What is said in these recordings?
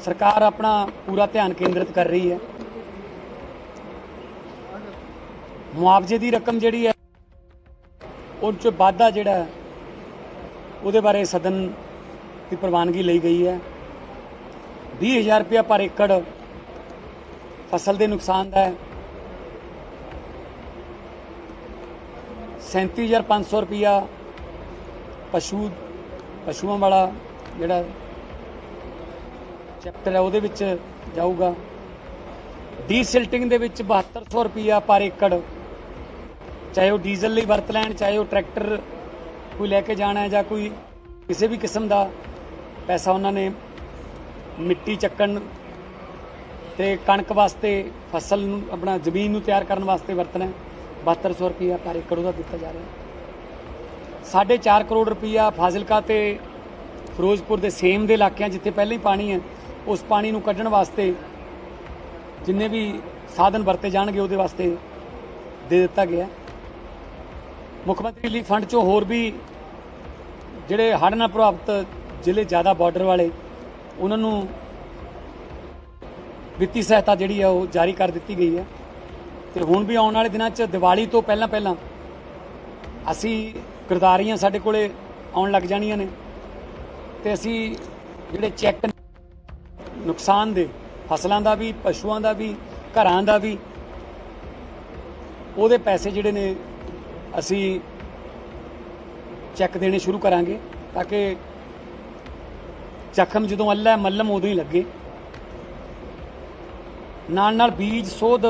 ਸਰਕਾਰ ਆਪਣਾ ਪੂਰਾ ਧਿਆਨ ਕੇਂਦਰਿਤ ਕਰ ਰਹੀ ਹੈ। ਮੁਆਵਜ਼ੇ ਦੀ ਰਕਮ ਜਿਹੜੀ ਹੈ, ਉਹ ਚ ਵਾਧਾ ਜਿਹੜਾ ਉਹਦੇ ਬਾਰੇ ਸਦਨ ਦੀ ਪ੍ਰਵਾਨਗੀ ਲਈ ਗਈ ਹੈ। 20000 ਰੁਪਇਆ ਪਰ ਏਕੜ ਫਸਲ ਦੇ ਨੁਕਸਾਨ ਦਾ ਹੈ। 37500 ਰੁਪਇਆ ਪਸ਼ੂ, ਪਸ਼ੂਆਂ ਵਾਲਾ ਜਿਹੜਾ ਚੈਪਟਰ ਹੈ, ਉਹਦੇ ਵਿੱਚ ਜਾਊਗਾ। ਡੀਸਿਲਟਿੰਗ ਦੇ ਵਿੱਚ 7200 ਰੁਪਇਆ ਪਰ ਏਕੜ। ਚਾਹੇ ਉਹ ਡੀਜ਼ਲ ਲਈ ਵਰਤ ਲੈਣ, ਚਾਹੇ ਉਹ ਟਰੈਕਟਰ ਕੋਈ ਲੈ ਕੇ ਜਾਣਾ ਹੈ ਜਾਂ ਕੋਈ ਕਿਸੇ ਵੀ ਕਿਸਮ ਦਾ ਪੈਸਾ ਉਹਨਾਂ ਨੇ ਮਿੱਟੀ ਚੱਕਣ ਤੇ ਕਣਕ ਵਾਸਤੇ, ਫਸਲ ਨੂੰ, ਆਪਣਾ ਜ਼ਮੀਨ ਨੂੰ ਤਿਆਰ ਕਰਨ ਵਾਸਤੇ ਵਰਤਣਾ ਹੈ। 7200 ਰੁਪਇਆ ਪਰ ਏਕੜ ਉਹਦਾ ਦਿੱਤਾ ਜਾ ਰਿਹਾ ਹੈ। ਸਾਢੇ ਚਾਰ ਕਰੋੜ ਰੁਪਇਆ ਫਾਜ਼ਿਲਕਾ ਤੇ ਫਿਰੋਜ਼ਪੁਰ ਦੇ ਸੇਮ ਦੇ ਇਲਾਕਿਆਂ ਜਿੱਥੇ ਪਹਿਲਾਂ ਹੀ ਪਾਣੀ ਹੈ ਉਸ ਪਾਣੀ ਨੂੰ ਕੱਢਣ ਵਾਸਤੇ ਜਿੰਨੇ ਵੀ ਸਾਧਨ ਵਰਤੇ ਜਾਣਗੇ ਉਹਦੇ ਵਾਸਤੇ ਦੇ ਦਿੱਤਾ ਗਿਆ ਮੁੱਖ ਮੰਤਰੀ ਰਿਲੀਫ ਫੰਡ ਚੋਂ ਹੋਰ ਵੀ ਜਿਹੜੇ ਹੜ੍ਹ ਨਾਲ ਪ੍ਰਭਾਵਿਤ ਜ਼ਿਲ੍ਹੇ ਜ਼ਿਆਦਾ ਬਾਰਡਰ ਵਾਲੇ, ਉਹਨਾਂ ਨੂੰ ਵਿੱਤੀ ਸਹਾਇਤਾ ਜਿਹੜੀ ਆ ਉਹ ਜਾਰੀ ਕਰ ਦਿੱਤੀ ਗਈ ਹੈ। ਤੇ ਹੁਣ ਵੀ ਆਉਣ ਵਾਲੇ ਦਿਨਾਂ 'ਚ ਦੀਵਾਲੀ ਤੋਂ ਪਹਿਲਾਂ ਪਹਿਲਾਂ ਅਸੀਂ ਗਿਰਦਾਰੀਆਂ ਸਾਡੇ ਕੋਲੇ ਆਉਣ ਲੱਗ ਜਾਣੀਆਂ ਨੇ। ਤੇ ਅਸੀਂ ਜਿਹੜੇ ਚੈੱਕ ਨੁਕਸਾਨ ਦੇ ਫਸਲਾਂ ਦਾ ਵੀ ਪਸ਼ੂਆਂ ਦਾ ਵੀ ਘਰਾਂ ਦਾ ਵੀ ਉਹਦੇ ਪੈਸੇ ਜਿਹੜੇ ਨੇ ਅਸੀਂ ਚੈੱਕ ਦੇਣੇ ਸ਼ੁਰੂ ਕਰਾਂਗੇ ਤਾਂ ਕਿ ਜ਼ਖਮ ਜਦੋਂ ਅੱਲਾ ਹੈ, ਮੱਲਮ ਉਦੋਂ ਹੀ ਲੱਗੇ। ਨਾਲ ਨਾਲ ਬੀਜ ਸੋਧ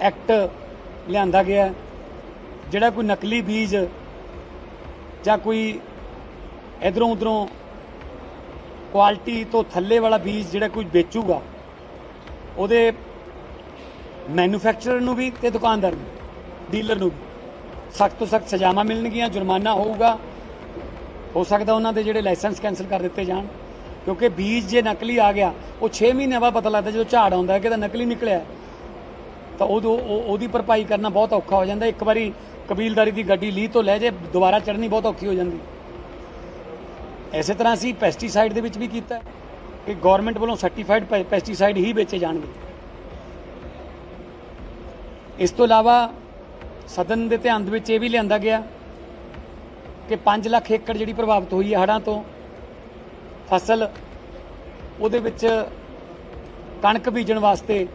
ਐਕਟ ਲਿਆਂਦਾ ਗਿਆ ਜਿਹੜਾ ਕੋਈ ਨਕਲੀ ਬੀਜ ਜਾਂ ਕੋਈ ਇਧਰੋਂ ਉਧਰੋਂ ਕੁਆਲਿਟੀ ਤੋਂ ਥੱਲੇ ਵਾਲਾ ਬੀਜ ਜਿਹੜਾ ਕੋਈ ਵੇਚੂਗਾ, ਉਹਦੇ ਮੈਨੂਫੈਕਚਰਰ ਨੂੰ ਵੀ ਤੇ ਦੁਕਾਨਦਾਰ ਨੂੰ ਡੀਲਰ ਨੂੰ ਵੀ। ਸਖਤ ਤੋਂ ਸਖਤ ਸਜ਼ਾਵਾਂ ਮਿਲਣਗੀਆਂ, ਜੁਰਮਾਨਾ ਹੋਊਗਾ। ਹੋ ਸਕਦਾ ਉਹਨਾਂ ਦੇ ਜਿਹੜੇ ਲਾਇਸੈਂਸ ਕੈਨਸਲ ਕਰ ਦਿੱਤੇ ਜਾਣ, ਕਿਉਂਕਿ ਬੀਜ ਜੇ ਨਕਲੀ ਆ ਗਿਆ, ਉਹ 6 ਮਹੀਨੇ ਬਾਅਦ ਪਤਾ ਲੱਗਦਾ ਜਦੋਂ ਝਾੜ ਆਉਂਦਾ ਹੈ ਕਿ ਤਾਂ ਨਕਲੀ ਨਿਕਲਿਆ ਤਾਂ ਉਦੋਂ ਉਹਦੀ ਭਰਪਾਈ ਕਰਨਾ ਬਹੁਤ ਔਖਾ ਹੋ ਜਾਂਦਾ। ਇੱਕ ਵਾਰੀ ਕਬੀਲਦਾਰੀ ਦੀ ਗੱਡੀ ਲੀਹ ਤੋਂ ਲੈ ਜੇ, ਦੁਬਾਰਾ ਚੜ੍ਹਨੀ ਬਹੁਤ ਔਖੀ ਹੋ ਜਾਂਦੀ। ਐਸੇ ਤਰ੍ਹਾਂ ਅਸੀਂ ਪੈਸਟੀਸਾਈਡ ਦੇ ਵਿੱਚ ਵੀ ਕੀਤਾ ਕਿ ਗਵਰਨਮੈਂਟ ਵੱਲੋਂ ਸਰਟੀਫਾਈਡ ਪੈਸਟੀਸਾਈਡ ਹੀ ਵੇਚੇ ਜਾਣਗੇ। ਇਸ ਤੋਂ ਇਲਾਵਾ ਸਦਨ ਦੇ ਧਿਆਨ ਦੇ ਵਿੱਚ ਇਹ ਵੀ ਲਿਆਂਦਾ ਗਿਆ ਕਿ 5 ਲੱਖ ਏਕੜ ਜਿਹੜੀ ਪ੍ਰਭਾਵਿਤ ਹੋਈ ਹੈ ਹੜ੍ਹਾਂ ਤੋਂ, ਫਸਲ ਉਹਦੇ ਵਿੱਚ ਕਣਕ ਬੀਜਣ ਵਾਸਤੇ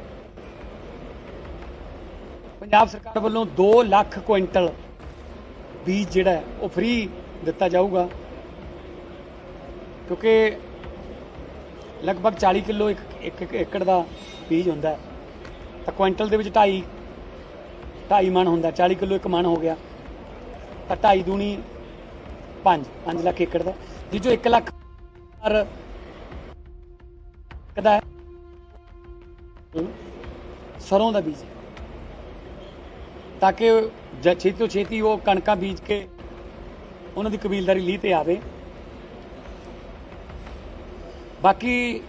ਪੰਜਾਬ ਸਰਕਾਰ ਵੱਲੋਂ 2 ਲੱਖ ਕੁਇੰਟਲ ਬੀਜ ਜਿਹੜਾ ਉਹ ਫ੍ਰੀ ਦਿੱਤਾ ਜਾਊਗਾ। ਕਿਉਂਕਿ ਲਗਭਗ 40 ਕਿਲੋ ਇੱਕ ਇੱਕ ਇੱਕ ਏਕੜ ਦਾ ਬੀਜ ਹੁੰਦਾ ਤਾਂ ਕੁਇੰਟਲ ਦੇ ਵਿੱਚ 2.5 2.5 ਮਣ ਹੁੰਦਾ 40 ਕਿਲੋ ਇੱਕ ਮਣ ਹੋ ਗਿਆ। ਤਾਂ 2.5 ਦੂਣੀ 5 5 ਲੱਖ ਏਕੜ ਦਾ। ਜੀ ਜੋ 1 ਲੱਖ ਪਰ ਕਦਾ ਸਰੋਂ ਦਾ ਬੀਜ ਤਾਂ ਕਿ ਛੇਤੀ ਤੋਂ ਛੇਤੀ ਉਹ ਕਣਕਾਂ ਬੀਜ ਕੇ ਉਹਨਾਂ ਦੀ ਕਬੀਲਦਾਰੀ ਲੀਹ ਤੇ ਆਵੇ। ਬਾਕੀ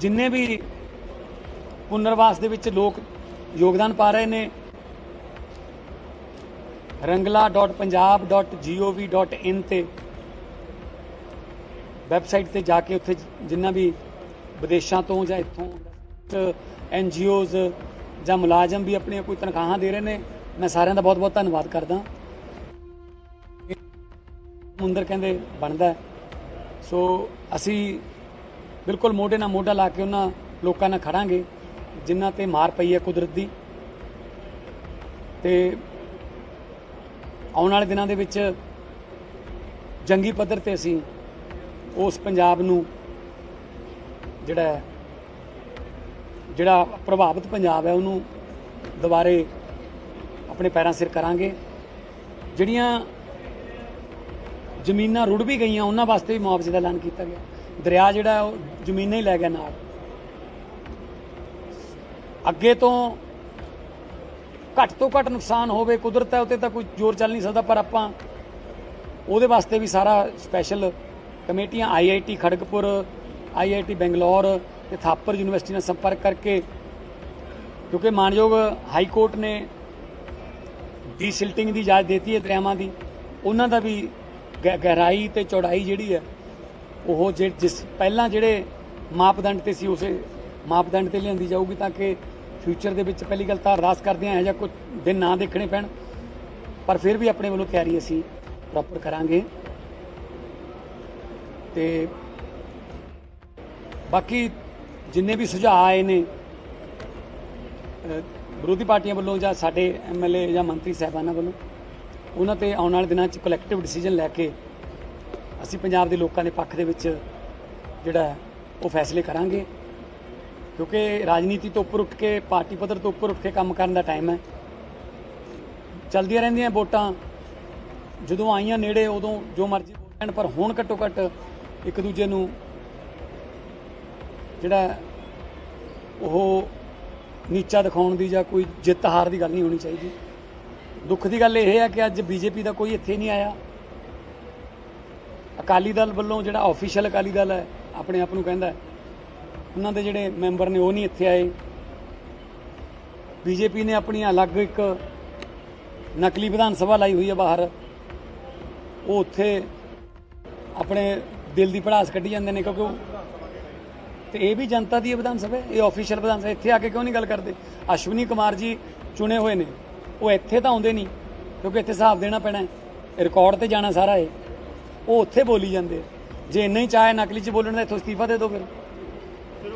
ਜਿੰਨੇ ਵੀ ਪੁਨਰਵਾਸ ਦੇ ਵਿੱਚ ਲੋਕ ਯੋਗਦਾਨ ਪਾ ਰਹੇ ਨੇ rangla.punjab.gov.in ਤੇ ਵੈਬਸਾਈਟ ਤੇ ਜਾ ਕੇ ਉੱਥੇ ਜਿੰਨਾ ਵੀ ਵਿਦੇਸ਼ਾਂ ਤੋਂ ਜਾਂ ਇੱਥੋਂ ਐਨ ਜੀਓਜ਼ ਜਾਂ ਮੁਲਾਜ਼ਮ ਵੀ ਆਪਣੀਆਂ ਕੋਈ ਤਨਖਾਹਾਂ ਦੇ ਰਹੇ ਨੇ, ਮੈਂ ਸਾਰਿਆਂ ਦਾ ਬਹੁਤ ਬਹੁਤ ਧੰਨਵਾਦ ਕਰਦਾ। ਮੁੰਦਰ ਕਹਿੰਦੇ ਬਣਦਾ ਸੋ ਅਸੀਂ ਬਿਲਕੁਲ ਮੋਢੇ ਨਾਲ ਮੋਢਾ ਲਾ ਕੇ ਉਹਨਾਂ ਲੋਕਾਂ ਨਾਲ ਖੜਾਂਗੇ, ਜਿਨ੍ਹਾਂ ਤੇ ਮਾਰ ਪਈ ਹੈ ਕੁਦਰਤ ਦੀ। ਤੇ ਆਉਣ ਵਾਲੇ ਦਿਨਾਂ ਦੇ ਵਿੱਚ ਜੰਗੀ ਪੱਧਰ ਤੇ ਅਸੀਂ ਉਸ ਪੰਜਾਬ ਨੂੰ ਜਿਹੜਾ ਜਿਹੜਾ ਪ੍ਰਭਾਵਿਤ ਪੰਜਾਬ ਹੈ, ਉਹਨੂੰ ਦੁਬਾਰੇ ਆਪਣੇ ਪੈਰਾਂ ਸਿਰ ਕਰਾਂਗੇ। ਜਿਹੜੀਆਂ ਜ਼ਮੀਨਾਂ ਰੁੜ ਵੀ ਗਈਆਂ, ਉਹਨਾਂ ਵਾਸਤੇ ਵੀ ਮੁਆਵਜ਼ੇ ਦਾ ਐਲਾਨ ਕੀਤਾ ਗਿਆ। ਦਰਿਆ ਜਿਹੜਾ, ਉਹ ਜ਼ਮੀਨਾਂ ਹੀ ਲੈ ਗਿਆ ਨਾਲ। ਅੱਗੇ ਤੋਂ ਘੱਟ ਤੋਂ ਘੱਟ ਨੁਕਸਾਨ ਹੋਵੇ, ਕੁਦਰਤ ਹੈ, ਉਤੇ ਤਾਂ ਕੋਈ ਜ਼ੋਰ ਚੱਲ ਨਹੀਂ ਸਕਦਾ, ਪਰ ਆਪਾਂ ਉਹਦੇ ਵਾਸਤੇ ਵੀ ਸਾਰਾ ਸਪੈਸ਼ਲ ਕਮੇਟੀਆਂ ਆਈਆਈਟੀ ਖੜਗਪੁਰ ਆਈਆਈਟੀ ਬੰਗਲੌਰ ਤੇ ਥਾਪਰ ਯੂਨੀਵਰਸਿਟੀ ਨਾਲ ਸੰਪਰਕ ਕਰਕੇ, ਕਿਉਂਕਿ ਮਾਨਯੋਗ ਹਾਈ ਕੋਰਟ ਨੇ ਡੀਸਿਲਟਿੰਗ ਦੀ ਇਜਾਜ਼ਤ ਦਿੱਤੀ ਹੈ ਦਰਿਆਵਾਂ ਦੀ, ਉਹਨਾਂ ਦਾ ਵੀ ਗਹਿਰਾਈ ਤੇ ਚੌੜਾਈ ਜਿਹੜੀ ਹੈ, ਉਹ ਜੇ ਜਿਸ ਪਹਿਲਾਂ ਜਿਹੜੇ ਮਾਪਦੰਡ ਤੇ ਸੀ, ਉਸੇ ਮਾਪਦੰਡ ਤੇ ਲਿਆਂਦੀ ਜਾਊਗੀ ਤਾਂ ਕਿ ਫਿਊਚਰ ਦੇ ਵਿੱਚ ਪਹਿਲੀ ਗੱਲ ਤਾਂ ਅਰਦਾਸ ਕਰਦੇ ਹਾਂ ਜਾਂ ਕੁਝ ਦਿਨ ਨਾ ਦੇਖਣੇ ਪੈਣ। ਪਰ ਫਿਰ ਵੀ ਆਪਣੇ ਵੱਲੋਂ ਤਿਆਰੀ ਅਸੀਂ ਪ੍ਰੋਪਰ ਕਰਾਂਗੇ। ਤੇ ਬਾਕੀ ਜਿੰਨੇ ਵੀ ਸੁਝਾਅ ਆਏ ਨੇ ਵਿਰੋਧੀ ਪਾਰਟੀਆਂ ਵੱਲੋਂ ਜਾਂ ਸਾਡੇ ਐਮਐਲਏ ਜਾਂ ਮੰਤਰੀ ਸਾਹਿਬਾਨਾਂ ਵੱਲੋਂ ਉਹਨਾਂ ਤੇ ਆਉਣ ਵਾਲੇ ਦਿਨਾਂ 'ਚ ਕਲੈਕਟਿਵ ਡਿਸੀਜਨ ਲੈ ਕੇ ਅਸੀਂ ਪੰਜਾਬ ਦੇ ਲੋਕਾਂ ਦੇ ਪੱਖ ਦੇ ਵਿੱਚ ਜਿਹੜਾ ਉਹ ਫੈਸਲੇ ਕਰਾਂਗੇ। ਕਿਉਂਕਿ ਰਾਜਨੀਤੀ ਤੋਂ ਉੱਪਰ ਉੱਠ ਕੇ, ਪਾਰਟੀ ਪੱਧਰ ਤੋਂ ਉੱਪਰ ਉੱਠ ਕੇ ਕੰਮ ਕਰਨ ਦਾ ਟਾਈਮ ਹੈ। ਚਲਦੀਆਂ ਰਹਿੰਦੀਆਂ ਵੋਟਾਂ। ਜਦੋਂ ਆਈਆਂ ਨੇੜੇ, ਉਦੋਂ ਜੋ ਮਰਜ਼ੀ ਬੋਲਣ ਪਰ ਹੁਣ ਘੱਟੋ ਘੱਟ ਇੱਕ ਦੂਜੇ ਨੂੰ ਜਿਹੜਾ ਉਹ ਨੀਚਾ ਦਿਖਾਉਣ ਦੀ ਜਾਂ ਕੋਈ ਜਿੱਤ ਹਾਰ ਦੀ ਗੱਲ ਨਹੀਂ ਹੋਣੀ ਚਾਹੀਦੀ। ਦੁੱਖ ਦੀ ਗੱਲ ਇਹ ਹੈ ਕਿ ਅੱਜ ਬੀਜੇਪੀ ਦਾ ਕੋਈ ਇੱਥੇ ਨਹੀਂ ਆਇਆ। ਅਕਾਲੀ ਦਲ ਵੱਲੋਂ ਜਿਹੜਾ ਆਫੀਸ਼ੀਅਲ ਅਕਾਲੀ ਦਲ ਹੈ, ਆਪਣੇ ਆਪ ਨੂੰ ਕਹਿੰਦਾ ਹੈ, ਉਹਨਾਂ ਦੇ ਜਿਹੜੇ ਮੈਂਬਰ ਨੇ ਉਹ ਨਹੀਂ ਇੱਥੇ ਆਏ। ਬੀਜੇਪੀ ਨੇ ਆਪਣੀ ਅਲੱਗ ਇੱਕ ਨਕਲੀ ਵਿਧਾਨ ਸਭਾ ਲਾਈ ਹੋਈ ਹੈ ਬਾਹਰ। ਉਹ ਉੱਥੇ ਆਪਣੇ ਦਿਲ ਦੀ ਭੜਾਸ ਕੱਢੀ ਜਾਂਦੇ ਨੇ ਕਿਉਂਕਿ ਉਹ ਤੇ ਇਹ ਵੀ ਜਨਤਾ ਦੀ ਹੈ ਵਿਧਾਨ ਸਭਾ ਇਹ ਆਫੀਸ਼ੀਅਲ ਵਿਧਾਨ ਸਭਾ ਇੱਥੇ ਆ ਕੇ ਕਿਉਂ ਨਹੀਂ ਗੱਲ ਕਰਦੇ? ਅਸ਼ਵਨੀ ਕੁਮਾਰ ਜੀ ਚੁਣੇ ਹੋਏ ਨੇ। ਉਹ ਇੱਥੇ ਤਾਂ ਆਉਂਦੇ ਨਹੀਂ ਕਿਉਂਕਿ ਇੱਥੇ ਹਿਸਾਬ ਦੇਣਾ ਪੈਣਾ ਹੈ। ਰਿਕਾਰਡ ਤੇ ਜਾਣਾ ਸਾਰਾ ਇਹ। ਉਹ ਉੱਥੇ ਬੋਲੀ ਜਾਂਦੇ। ਜੇ ਇੰਨਾ ਹੀ ਚਾਹੇ ਨਕਲੀ ਚ ਬੋਲਣ ਦਾ ਇੱਥੋਂ ਅਸਤੀਫਾ ਦੇ ਦਿਓ ਫਿਰ।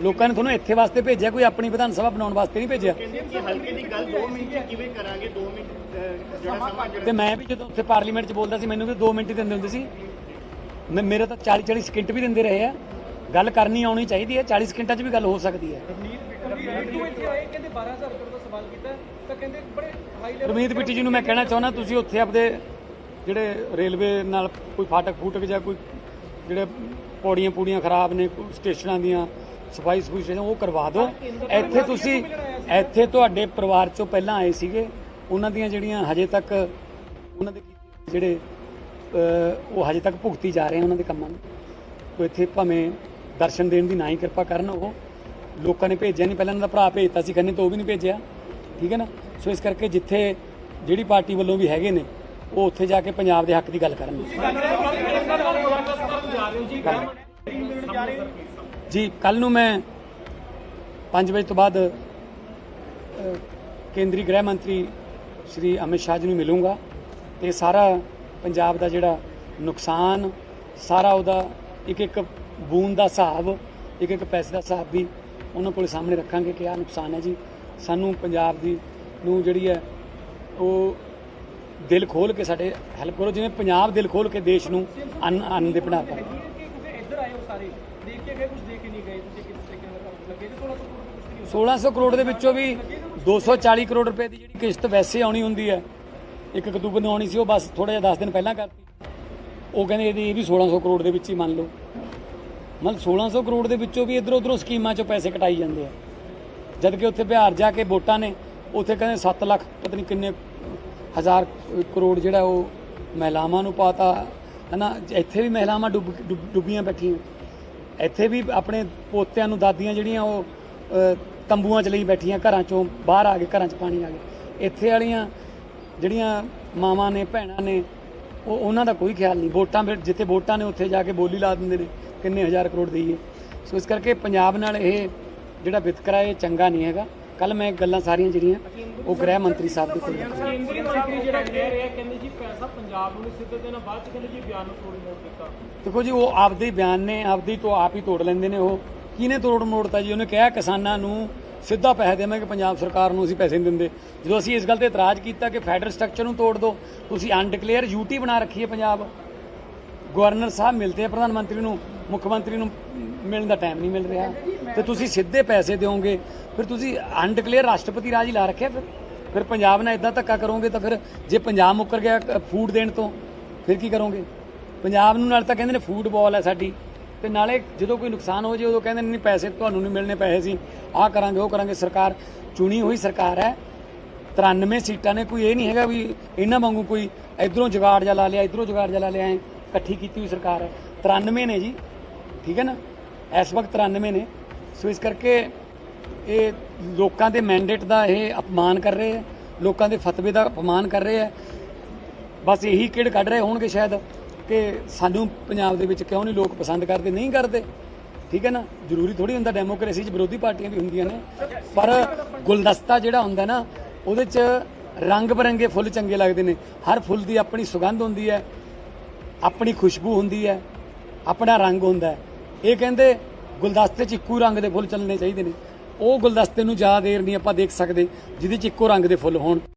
ਲੋਕਾਂ ਨੇ ਤੁਹਾਨੂੰ ਇੱਥੇ ਵਾਸਤੇ ਭੇਜਿਆ ਕੋਈ ਆਪਣੀ ਵਿਧਾਨ ਸਭਾ ਬਣਾਉਣ ਵਾਸਤੇ ਨਹੀਂ ਭੇਜਿਆ। ਕਹਿੰਦੇ ਕਿ ਹਲਕੇ ਦੀ ਗੱਲ 2 ਮਿੰਟ 'ਚ ਕਿਵੇਂ ਕਰਾਂਗੇ? 2 ਮਿੰਟ ਅਹ, ਜਿਹੜਾ ਸਮਾਂ ਜਿਹੜਾ ਤੇ ਮੈਂ ਵੀ ਜਦੋਂ ਉੱਥੇ ਪਾਰਲੀਮੈਂਟ 'ਚ ਬੋਲਦਾ ਸੀ ਮੈਨੂੰ ਵੀ 2 ਮਿੰਟ ਹੀ ਦਿੰਦੇ ਹੁੰਦੇ ਸੀ। ਮੈਂ ਮੇਰੇ ਤਾਂ 40 40 ਸਕਿੰਟ ਵੀ ਦਿੰਦੇ ਰਹੇ ਆ। ਗੱਲ ਕਰਨੀ ਆਉਣੀ ਚਾਹੀਦੀ ਹੈ 40 ਸਕਿੰਟਾਂ 'ਚ ਵੀ ਗੱਲ ਹੋ ਸਕਦੀ ਹੈ। ਬਿੱਟੂ ਇੱਥੇ ਆਏ ਕਹਿੰਦੇ 12000 ਕਰੋੜ ਦਾ ਸਵਾਲ ਕੀਤਾ ਤਾਂ ਕਹਿੰਦੇ ਬੜੇ ਹਾਈ ਲੈਵਲ ਰਮੀਤ ਬਿੱਟੀ ਜੀ ਨੂੰ ਮੈਂ ਕਹਿਣਾ ਚਾਹੁੰਦਾ ਤੁਸੀਂ ਉੱਥੇ ਆਪਦੇ ਜਿਹੜੇ ਰੇਲਵੇ ਨਾਲ ਕੋਈ ਫਾਟਕ ਫੂਟਕ ਜਾਂ ਕੋਈ ਜਿਹੜੇ ਪੌੜੀਆਂ ਪੂੜੀਆਂ ਖਰਾਬ ਨੇ ਕੋਈ ਸਟੇਸ਼ਨਾਂ ਦੀਆਂ ਸਫ਼ਾਈ ਸਫੂਈ ਸਟੇਸ਼ਨ ਉਹ ਕਰਵਾ ਦਿਓ। ਇੱਥੇ ਤੁਸੀਂ ਇੱਥੇ ਤੁਹਾਡੇ ਪਰਿਵਾਰ ਚੋਂ ਪਹਿਲਾਂ ਆਏ ਸੀਗੇ ਉਹਨਾਂ ਦੀਆਂ ਜਿਹੜੀਆਂ ਹਜੇ ਤੱਕ ਉਹਨਾਂ ਦੇ ਜਿਹੜੇ ਉਹ ਹਜੇ ਤੱਕ ਭੁਗਤੀ ਜਾ ਰਹੇ ਉਹਨਾਂ ਦੇ ਕੰਮਾਂ ਨੂੰ। ਉਹ ਇੱਥੇ ਭਾਵੇਂ ਦਰਸ਼ਨ ਦੇਣ ਦੀ ਨਾ ਹੀ ਕਿਰਪਾ ਕਰਨ ਉਹ। ਲੋਕਾਂ ਨੇ ਭੇਜਿਆ ਨਹੀਂ ਪਹਿਲਾਂ ਉਹਨਾਂ ਦਾ ਭਰਾ ਭੇਜਤਾ ਸੀ ਖੰਨੇ ਤੋਂ ਉਹ ਵੀ ਨਹੀਂ ਭੇਜਿਆ। ਠੀਕ ਹੈ ਨਾ? ਸੋ ਇਸ ਕਰਕੇ ਜਿੱਥੇ ਜਿਹੜੀ ਪਾਰਟੀ ਵੱਲੋਂ ਵੀ ਹੈਗੇ ਨੇ ਉਹ ਉੱਥੇ ਜਾ ਕੇ ਪੰਜਾਬ ਦੇ ਹੱਕ ਦੀ ਗੱਲ ਕਰਨ ਜੀ ਕੱਲ ਨੂੰ ਮੈਂ 5 ਵਜੇ ਤੋਂ ਬਾਅਦ ਕੇਂਦਰੀ ਗ੍ਰਹਿ ਮੰਤਰੀ ਸ਼੍ਰੀ ਅਮਿਤ ਸ਼ਾਹ ਜੀ ਨੂੰ ਮਿਲੂੰਗਾ ਤੇ ਸਾਰਾ ਪੰਜਾਬ ਦਾ ਜਿਹੜਾ ਨੁਕਸਾਨ ਸਾਰਾ ਉਹਦਾ ਇੱਕ ਇੱਕ ਬੂੰਦ ਦਾ ਹਿਸਾਬ ਇੱਕ ਇੱਕ ਪੈਸੇ ਦਾ ਹਿਸਾਬ ਵੀ ਉਹਨਾਂ ਕੋਲ ਸਾਹਮਣੇ ਰੱਖਾਂਗੇ ਕਿ ਆਹ ਨੁਕਸਾਨ ਹੈ ਜੀ। ਸਾਨੂੰ ਪੰਜਾਬ ਦੀ ਨੂੰ ਜਿਹੜੀ ਹੈ ਉਹ ਦਿਲ ਖੋਲ ਕੇ ਸਾਡੇ ਹੈਲਪ ਕਰੋ ਜਿਵੇਂ ਪੰਜਾਬ ਦਿਲ ਖੋਲ ਕੇ ਦੇਸ਼ ਨੂੰ ਅੰਨ ਅੰਨ ਦੇ ਬਣਾਤਾ ਕਿਉਂਕਿ ਇੱਧਰ ਆਏ ਹੋ ਸਾਰੇ ਦੇਖ ਕੇ ਗਏ ਕੁਝ ਦੇਖ ਕੇ ਨਹੀਂ ਗਏ ਤੁਸੀਂ ਕਿਸ ਤਰੀਕੇ ਨਾਲ ਲੱਗੇ ਤੇ 1600 ਕਰੋੜ ਦਾ ਕੁਝ ਨਹੀਂ 1600 ਕਰੋੜ ਦੇ ਵਿੱਚੋਂ ਵੀ 240 ਕਰੋੜ ਰੁਪਏ ਦੀ ਜਿਹੜੀ ਕਿਸ਼ਤ ਵੈਸੇ ਆਉਣੀ ਹੁੰਦੀ ਹੈ ਇੱਕ ਅਕਤੂਬਰ ਨੂੰ ਆਉਣੀ ਸੀ ਉਹ ਬਸ ਥੋੜਾ ਜਿਹਾ 10 ਦਿਨ ਪਹਿਲਾਂ ਕਰਤੀ। ਉਹ ਕਹਿੰਦੇ ਇਹਦੀ ਇਹ ਵੀ 1600 ਕਰੋੜ ਦੇ ਵਿੱਚ ਹੀ ਮੰਨ ਲਓ। ਮਤਲਬ 1600 ਕਰੋੜ ਦੇ ਵਿੱਚੋਂ ਵੀ ਇਧਰ ਉਧਰੋਂ ਸਕੀਮਾਂ 'ਚੋਂ ਪੈਸੇ ਕਟਾਈ ਜਾਂਦੇ ਆ। ਜਦ ਕਿ ਉੱਥੇ ਬਿਹਾਰ ਜਾ ਕੇ ਵੋਟਾਂ ਨੇ, ਉੱਥੇ ਕਹਿੰਦੇ 7 ਲੱਖ, ਪਤਾ ਨਹੀਂ ਕਿੰਨੇ ਹਜ਼ਾਰ ਕਰੋੜ ਜਿਹੜਾ ਉਹ ਮਹਿਲਾਵਾਂ ਨੂੰ ਪਾਤਾ। ਹਨਾ, ਇੱਥੇ ਵੀ ਮਹਿਲਾਵਾਂ ਡੁੱਬ ਡੁੱਬ- ਡੁੱਬੀਆਂ ਬੈਠੀਆਂ। ਇੱਥੇ ਵੀ ਆਪਣੇ ਪੋਤਿਆਂ ਨੂੰ ਦਾਦੀਆਂ ਜਿਹੜੀਆਂ ਉਹ ਤੰਬੂਆਂ 'ਚ ਲਈ ਬੈਠੀਆਂ, ਘਰਾਂ 'ਚੋਂ ਬਾਹਰ ਆ ਕੇ, ਘਰਾਂ 'ਚ ਪਾਣੀ ਆ ਗਿਆ। ਇੱਥੇ ਵਾਲੀਆਂ ਜਿਹੜੀਆਂ ਮਾਵਾਂ ਨੇ, ਭੈਣਾਂ ਨੇ, ਉਹ, ਉਹਨਾਂ ਦਾ ਕੋਈ ਖਿਆਲ ਨਹੀਂ। ਵੋਟਾਂ ਜਿੱਥੇ ਵੋਟਾਂ ਨੇ, ਉੱਥੇ ਜਾ ਕੇ ਬੋਲੀ ਲਾ ਦਿੰਦੇ ਨੇ। ਕਿੰਨੇ ਹਜ਼ਾਰ ਕਰੋੜ ਦੇਈਏ। ਸੋ ਇਸ ਕਰਕੇ ਪੰਜਾਬ ਨਾਲ ਇਹ ਜਿਹੜਾ ਵਿਤਕਰਾ ਇਹ ਚੰਗਾ ਨਹੀਂ ਹੈਗਾ। ਕੱਲ ਮੈਂ ਗੱਲਾਂ ਸਾਰੀਆਂ ਜਿਹੜੀਆਂ ਉਹ ਗ੍ਰਹਿ ਮੰਤਰੀ ਸਾਹਿਬ ਦੇ ਕੋਲ ਰੱਖਾਂਗਾ। ਕੇਂਦਰੀ ਮੰਤਰੀ ਜਿਹੜਾ ਕਹਿ ਰਿਹਾ ਕਹਿੰਦੇ ਜੀ ਪੈਸਾ ਪੰਜਾਬ ਨੂੰ ਸਿੱਧੇ ਦੇਣਾ ਬਾਅਦ ਚ ਕਹਿੰਦੇ ਜੀ ਬਿਆਨ ਨੂੰ ਤੋੜ ਮੋੜ ਦਿੱਤਾ। ਦੇਖੋ ਜੀ ਉਹ ਆਪਦੇ ਬਿਆਨ ਨੇ ਆਪਦੀ ਤੋਂ ਆਪ ਹੀ ਤੋੜ ਲੈਂਦੇ ਨੇ ਉਹ। ਕਿਹਨੇ ਤੋੜ ਮੋੜਤਾ ਜੀ? ਉਹਨੇ ਕਿਹਾ ਕਿਸਾਨਾਂ ਨੂੰ ਸਿੱਧਾ ਪੈਸੇ ਦੇਵਾਂਗੇ ਪੰਜਾਬ ਸਰਕਾਰ ਨੂੰ ਅਸੀਂ ਪੈਸੇ ਨਹੀਂ ਦਿੰਦੇ। ਜਦੋਂ ਅਸੀਂ ਇਸ ਗੱਲ ਤੇ ਇਤਰਾਜ਼ ਕੀਤਾ ਕਿ ਫੈਡਰਲ ਸਟਰਕਚਰ ਨੂੰ ਤੋੜ ਦਿਓ ਤੁਸੀਂ ਅਨਡਿਕਲੇਅਰ ਯੂਟੀ ਬਣਾ ਰੱਖੀ ਹੈ ਪੰਜਾਬ। ਗਵਰਨਰ ਸਾਹਿਬ ਮਿਲਦੇ ਆ, ਪ੍ਰਧਾਨ ਮੰਤਰੀ ਨੂੰ, ਮੁੱਖ ਮੰਤਰੀ ਨੂੰ ਮਿਲਣ ਦਾ ਟਾਈਮ ਨਹੀਂ ਮਿਲ ਰਿਹਾ। ਤੇ ਤੁਸੀਂ ਸਿੱਧੇ ਪੈਸੇ ਦਿਓਗੇ, ਫਿਰ ਤੁਸੀਂ ਅਨਡਿਕਲੇਅਰ ਰਾਸ਼ਟਰਪਤੀ ਰਾਜ ਹੀ ਲਾ ਰੱਖਿਆ ਫਿਰ। ਫਿਰ ਪੰਜਾਬ ਨਾਲ ਇਦਾਂ ਧੱਕਾ ਕਰੋਗੇ ਤਾਂ ਫਿਰ ਜੇ ਪੰਜਾਬ ਮੁੱਕਰ ਗਿਆ ਫੂਡ ਦੇਣ ਤੋਂ, ਫਿਰ ਕੀ ਕਰੋਗੇ? ਪੰਜਾਬ ਨੂੰ ਨਾਲ ਤਾਂ ਕਹਿੰਦੇ ਨੇ ਫੂਡ ਫੂਟਬਾਲ ਹੈ ਸਾਡੀ। ਤੇ ਨਾਲੇ ਜਦੋਂ ਕੋਈ ਨੁਕਸਾਨ ਹੋ ਜੇ, ਉਦੋਂ ਕਹਿੰਦੇ ਨੇ ਨਹੀਂ, ਪੈਸੇ ਤੁਹਾਨੂੰ ਨਹੀਂ ਮਿਲਣੇ, ਪੈਸੇ ਸੀ ਆਹ ਕਰਾਂਗੇ, ਉਹ ਕਰਾਂਗੇ। ਸਰਕਾਰ ਚੁਣੀ ਹੋਈ ਸਰਕਾਰ ਹੈ। 93 ਸੀਟਾਂ ਨੇ, ਕੋਈ ਇਹ ਨਹੀਂ ਹੈਗਾ ਵੀ ਇਹਨਾਂ ਵਾਂਗੂ ਕੋਈ ਇਧਰੋਂ ਜੁਗਾੜ ਜਾ ਲਾ ਲਿਆ, ਇਧਰੋਂ ਜੁਗਾੜ ਜਾ ਲਾ ਲਿਆ ਐ। ਇਕੱਠੀ ਕੀਤੀ ਹੋਈ ਸਰਕਾਰ ਹੈ। 93 ਨੇ ਜੀ, ਠੀਕ ਹੈ ਨਾ? ਇਸ ਵਕਤ 93 ਨੇ। ਸੋ ਇਸ ਕਰਕੇ ਇਹ ਲੋਕਾਂ ਦੇ ਮੈਂਡੇਟ ਦਾ ਇਹ ਅਪਮਾਨ ਕਰ ਰਹੇ ਹੈ, ਲੋਕਾਂ ਦੇ ਫਤਵੇ ਦਾ ਅਪਮਾਨ ਕਰ ਰਹੇ ਹੈ। ਬਸ ਇਹੀ ਕਿਹੜ ਕੱਢ ਰਹੇ ਹੋਣਗੇ ਸ਼ਾਇਦ ਕਿ ਸਾਨੂੰ ਪੰਜਾਬ ਦੇ ਵਿੱਚ ਕਿਉਂ ਨਹੀਂ ਲੋਕ ਪਸੰਦ ਕਰਦੇ, ਨਹੀਂ ਕਰਦੇ? ਠੀਕ ਹੈ ਨਾ? ਜ਼ਰੂਰੀ ਥੋੜੀ ਹੁੰਦਾ ਡੈਮੋਕ੍ਰੇਸੀ 'ਚ ਵਿਰੋਧੀ ਪਾਰਟੀਆਂ ਵੀ ਹੁੰਦੀਆਂ ਨੇ। ਪਰ ਗੁਲਦਸਤਾ ਜਿਹੜਾ ਹੁੰਦਾ ਨਾ, ਉਹਦੇ 'ਚ ਰੰਗ ਬਰੰਗੇ ਫੁੱਲ ਚੰਗੇ ਲੱਗਦੇ ਨੇ। ਹਰ ਫੁੱਲ ਦੀ ਆਪਣੀ ਸੁਗੰਧ ਹੁੰਦੀ ਹੈ। ਆਪਣੀ ਖੁਸ਼ਬੂ ਹੁੰਦੀ ਹੈ, ਆਪਣਾ ਰੰਗ ਹੁੰਦਾ ਹੈ। ਇਹ ਕਹਿੰਦੇ ਗੁਲਦਸਤੇ 'ਚ ਇੱਕੋ ਰੰਗ ਦੇ ਫੁੱਲ ਚੱਲਣੇ ਚਾਹੀਦੇ ਨੇ। ਉਹ ਗੁਲਦਸਤੇ ਨੂੰ ਜ਼ਿਆਦਾ ਦੇਰ ਨਹੀਂ ਆਪਾਂ ਦੇਖ ਸਕਦੇ, ਜਿਹਦੇ 'ਚ ਇੱਕੋ ਰੰਗ ਦੇ ਫੁੱਲ ਹੋਣ।